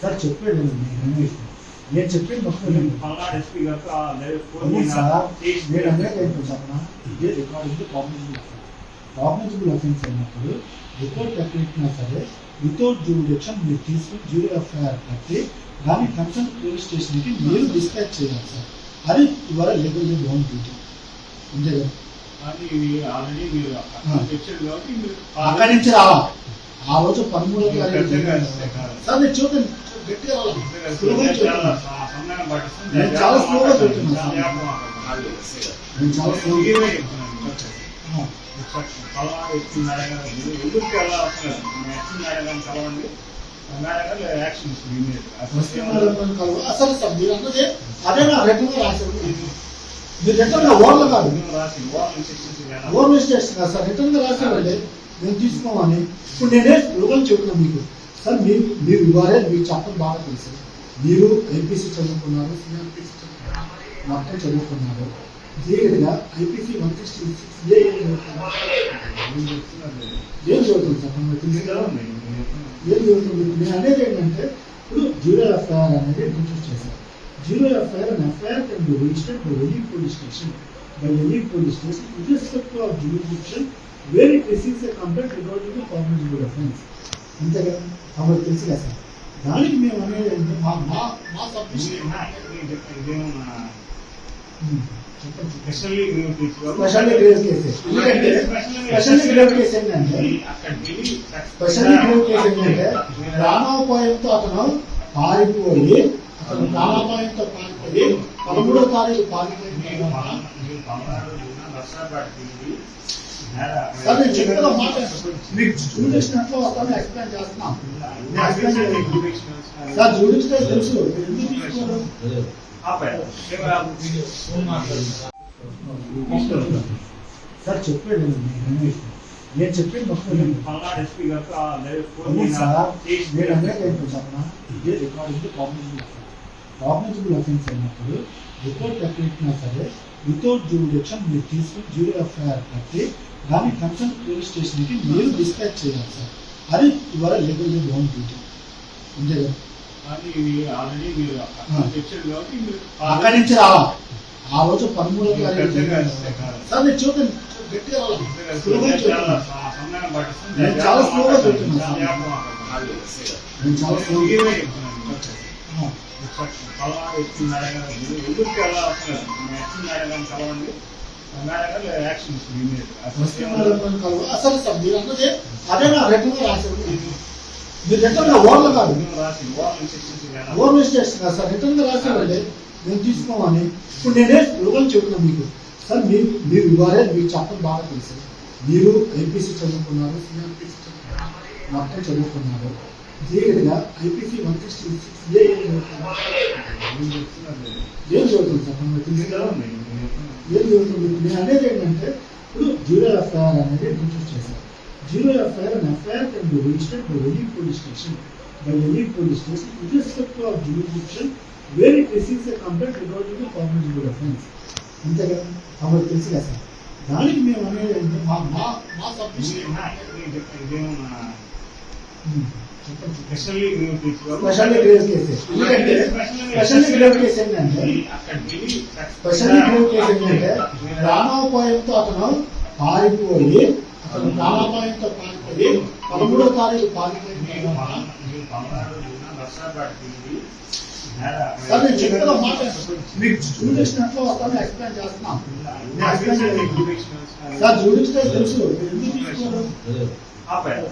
Sir చెప్పాడు నేను నేను చెప్పేది మొత్తం సార్ నేను అనేది ఏంటో చెప్పనా? ఇదే రికార్డింగ్ కాగ్నిజిబుల్ కాగ్నిజిబుల్ అఫెన్స్ అయినప్పుడు రిపోర్ట్ ఎక్కడికినా సరే వితౌట్ జ్యూరిడిక్షన్ మీరు తీసుకుని జ్యూరీ ఎఫ్ఐఆర్ కట్టి దాన్ని కన్సర్న్ పోలీస్ స్టేషన్కి మీరు డిస్పాచ్ చేయాలి సార్. అది ఇవాళ లీగల్ ఓన్ డ్యూటీ అంతే కదా? అక్కడ నుంచి రావా ఆ రోజు జరిగింది. సార్ నేను చూడండి గట్టిగా చాలా నేను స్లోగా నేను చాలా చెప్తున్నాను. సరే మీరు అన్నదే అదే నా రిటర్న్ రాశారు. మీరు రిటర్న్ ఓవర్లో కాదు. రాసి ఓవర్ ఇన్స్ట్రక్షన్స్ ఓవర్ మిస్టేక్స్ కాదు. సార్ రిటర్న్ రాశారండి. నేను తీసుకోమని ఇప్పుడు నేనే లోకల్ చెప్తున్నా మీకు? సార్ మీరు మీరు ఇవ్వాలే మీకు చెప్పడం బాగా తెలుసు. మీరు ఐపీసీ చదువుకున్నారు సిఆర్పిసి చదువుకున్నారు మొత్తం చదువుకున్నారు. ధీరుగా IPC one sixty six A ఏం చదువుతుంది సార్? మీకు తెలుసు కదా ఏం జరుగుతుంది నేను అనేది ఏంటంటే ఇప్పుడు జీరో ఎఫ్ఐఆర్ అనేది ఇంట్రడ్యూస్ చేశారు zero FIR and FIR can be registered by any police station by any police station with respect of jurisdiction where it receives a complaint regarding the cognizable offence అంతే కదా? కాబట్టి తెలుసు కదా sir. దానికి మేము అనేది ఏంటంటే మా మా మా సబ్మిషన్ స్పెషల్లీ గ్రేవ్ కేసెస్ ఎందుకంటే స్పెషల్లీ గ్రేవ్ కేసు ఏంటంటే స్పెషల్లీ గ్రేవ్ కేసు ఏంటంటే ప్రాణాపాయంతో అతను పారిపోయి అతను ప్రాణాపాయంతో పారిపోయి పదమూడో తారీఖు పారిపోయిన చెప్పిన ఎట్లా వస్తానో ఎక్స్ప్లెయిన్ చేస్తున్నాం. సార్ తెలుసు చెప్పాడు నేను చెప్పేది మొత్తం నేను సార్ ఏంటో చెప్పనా ఇదే రికార్డింగ్ అఫెన్స్ కాగ్నిజిబుల్ అఫెన్స్ అయినప్పుడు రిపోర్ట్ ఎక్కడికినా సరే వితౌట్ జ్యూరిడిక్షన్ మీరు తీసుకుని జ్యూరీ ఎఫ్ఐఆర్ కట్టి దాన్ని కన్సర్న్ పోలీస్ స్టేషన్కి మీరు డిస్పాచ్ చేయాలి సార్. అది ఇవాళ లీగల్ ఓన్ డ్యూటీ. అంతే కదా? అక్కడ నుంచి రావా ఆ రోజు పదమూడవ తారీఖు పెద్దగా జరిగింది. సార్ నేను చూడండి. గట్టిగా రావాలి. నేను చాలా స్లోగా చెప్తున్నా సార్. వ్యాపకం నేను చాలా స్లో ఇవే చెప్తున్నాను. అడగాలి ఎందుకు కలవండి యాక్షన్ సార్ మీరు అదే నా రాశారు మీరు రిటర్న్ ఓవర్లో కాదు రాసి మిస్టేక్స్ కాదు సార్ రిటర్న్ రాశారండి నేను తీసుకోమని ఇప్పుడు నేనే లోకల్ చెప్తున్నా మీకు సార్ మీరు మీరు ఇవ్వాలే మీకు చెప్పడం బాగా తెలుసు మీరు ఐపీసీ చదువుకున్నారు. సిఆర్పిసి చదువుకున్నారు మొత్తం చదువుకున్నారు. ధీరుగా IPC one sixty six A ఏం చదువుతుంది సార్ మీకు ఏం జరుగుతుంది నేను అనేది ఏంటంటే ఇప్పుడు జీరో ఎఫ్ఐఆర్ అనేది ఇంట్రడ్యూస్ చేశారు zero FIR and FIR can be registered by any police station by any police station irrespective of jurisdiction where it receives a complaint regarding the cognizable offence అంతే కదా కాబట్టి తెలుసు కదా సార్ దానికి మేము అనేది ఏంటంటే మా మా మా స్పెషల్లీ స్పెషల్లీ గ్రేవ్ కేసెస్ ఎందుకంటే స్పెషల్లీ గ్రేవ్ కేసు ఏంటంటే స్పెషల్లీ గ్రేవ్ కేసు ఏంటంటే ప్రాణాపాయంతో అతను పారిపోయి అతను ప్రాణాపాయంతో పారిపోయి పదమూడో తారీఖు పారిపోయిన తర్వాత సార్ నేను చెప్పిన మాట మీకు జూడిషన్ ఎట్లా వస్తానో ఎక్స్ప్లెయిన్ చేస్తున్నాం నేను ఎక్స్ప్లెయిన్ చేయలేదు. సార్ జూడిషన్ తెలుసు మీరు ఎందుకు తీసుకోరు ఆపారు